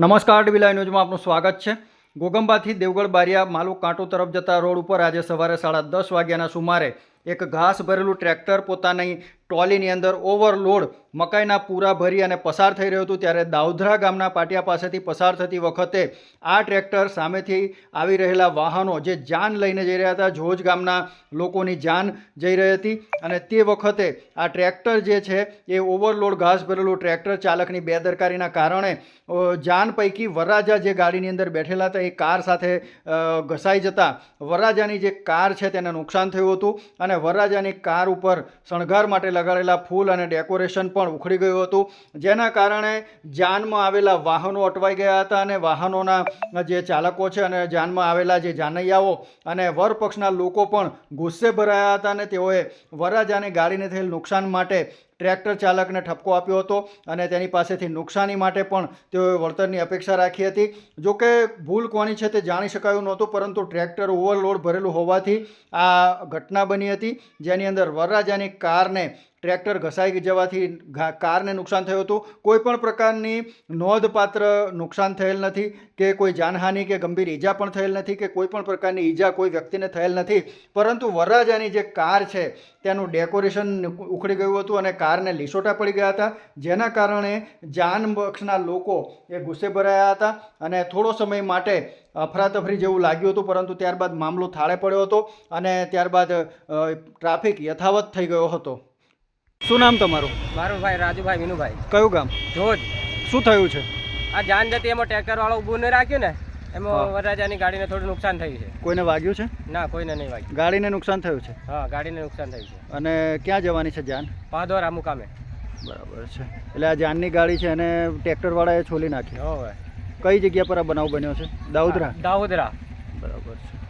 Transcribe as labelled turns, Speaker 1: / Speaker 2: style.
Speaker 1: નમસ્કાર ટીવી ન્યૂઝમાં આપનું સ્વાગત છે. ગોગંબાથી દેવગઢ બારિયા માલુ કાંટો તરફ જતા રોડ ઉપર આજે સવારે સાડા દસ વાગ્યાના સુમારે એક ઘાસ ભરેલું ટ્રેક્ટર પોતાની ટ્રોલીની અંદર ઓવરલોડ મકાઈના પૂરા ભરી અને પસાર થઈ રહ્યું હતું ત્યારે દાઉધરા ગામના પાટિયા પાસેથી પસાર થતી વખતે આ ટ્રેક્ટર સામેથી આવી રહેલા વાહનો જે જાન લઈને જઈ રહ્યા હતા, જોજ ગામના લોકોની જાન જઈ રહી હતી અને તે વખતે આ ટ્રેક્ટર જે છે એ ઓવરલોડ ઘાસ ભરેલું ટ્રેક્ટર ચાલકની બેદરકારીના કારણે જાન પૈકી વરરાજા જે ગાડીની અંદર બેઠેલા હતા એ કાર સાથે ઘસાઈ જતા વરરાજાની જે કાર છે તેને નુકસાન થયું હતું અને વરરાજાની કાર ઉપર શણગાર માટે લગાડેલા ફૂલ અને ડેકોરેશન પણ ઉખડી ગયું હતું. જેના કારણે જાનમાં આવેલા વાહનો અટવાઈ ગયા હતા અને વાહનોના જે ચાલકો છે અને જાનમાં આવેલા જે જાનૈયાઓ અને વરપક્ષના લોકો પણ ગુસ્સે ભરાયા હતા અને તેઓએ વરરાજાની ગાડીને થયેલ નુકસાન માટે ટ્રેક્ટર ચાલકને ઠપકો આપ્યો હતો અને તેની પાસેથી નુકસાની માટે પણ તેઓએ વળતરની અપેક્ષા રાખી હતી. જોકે ભૂલ કોની છે તે જાણી શકાયું નહોતું, પરંતુ ટ્રેક્ટર ઓવરલોડ ભરેલું હોવાથી આ ઘટના બની હતી. જેની અંદર વરરાજાની કારને ટ્રેક્ટર ઘસાઈ જવાથી કારને નુકસાન થયું હતું. કોઈ પણ પ્રકારની નોંધપાત્ર નુકસાન થયેલ નથી કે કોઈ જાનહાનિ કે ગંભીર ઈજા પણ થયેલ નથી કે કોઈ પણ પ્રકારની ઈજા કોઈ વ્યક્તિને થયેલ નથી. પરંતુ વરરાજાની જે કાર છે, તેનું ડેકોરેશન ઉખડી ગયું હતું અને કારને લીસોટા પડી ગયા હતા. જેના કારણે જાનબક્ષના લોકો એ ગુસ્સે ભરાયા હતા અને થોડો સમય માટે અફરાતફરી જેવું લાગ્યું હતું. પરંતુ ત્યારબાદ મામલો થાળે પડ્યો હતો અને ત્યારબાદ ટ્રાફિક યથાવત થઈ ગયો હતો. શું નામ તમારું?
Speaker 2: મારું ભાઈ રાજુભાઈ વિનુભાઈ
Speaker 1: કયું ગામ?
Speaker 2: જોજ.
Speaker 1: શું થયું છે?
Speaker 2: આ જાન જતી એમાં ટેકર વાળો ઊભું નહીં રાખ્યું ને એમાં વરરાજાની ગાડીને થોડું નુકસાન થયું છે.
Speaker 1: કોઈને વાગ્યું છે?
Speaker 2: ના કોઈને નહીં વાગ્યું.
Speaker 1: ગાડીને નુકસાન થયું છે?
Speaker 2: હા ગાડીને નુકસાન થયું છે.
Speaker 1: અને ક્યાં જવાની છે જાન?
Speaker 2: પાદોરા મુકામે.
Speaker 1: બરાબર છે. એટલે આ જાનની ગાડી છે અને ટ્રેક્ટરવાળાએ છોલી નાખી. કઈ જગ્યા પર આ બનાવ બન્યો છે? દાઉદરા?
Speaker 2: દાઉદરા.
Speaker 1: બરાબર છે.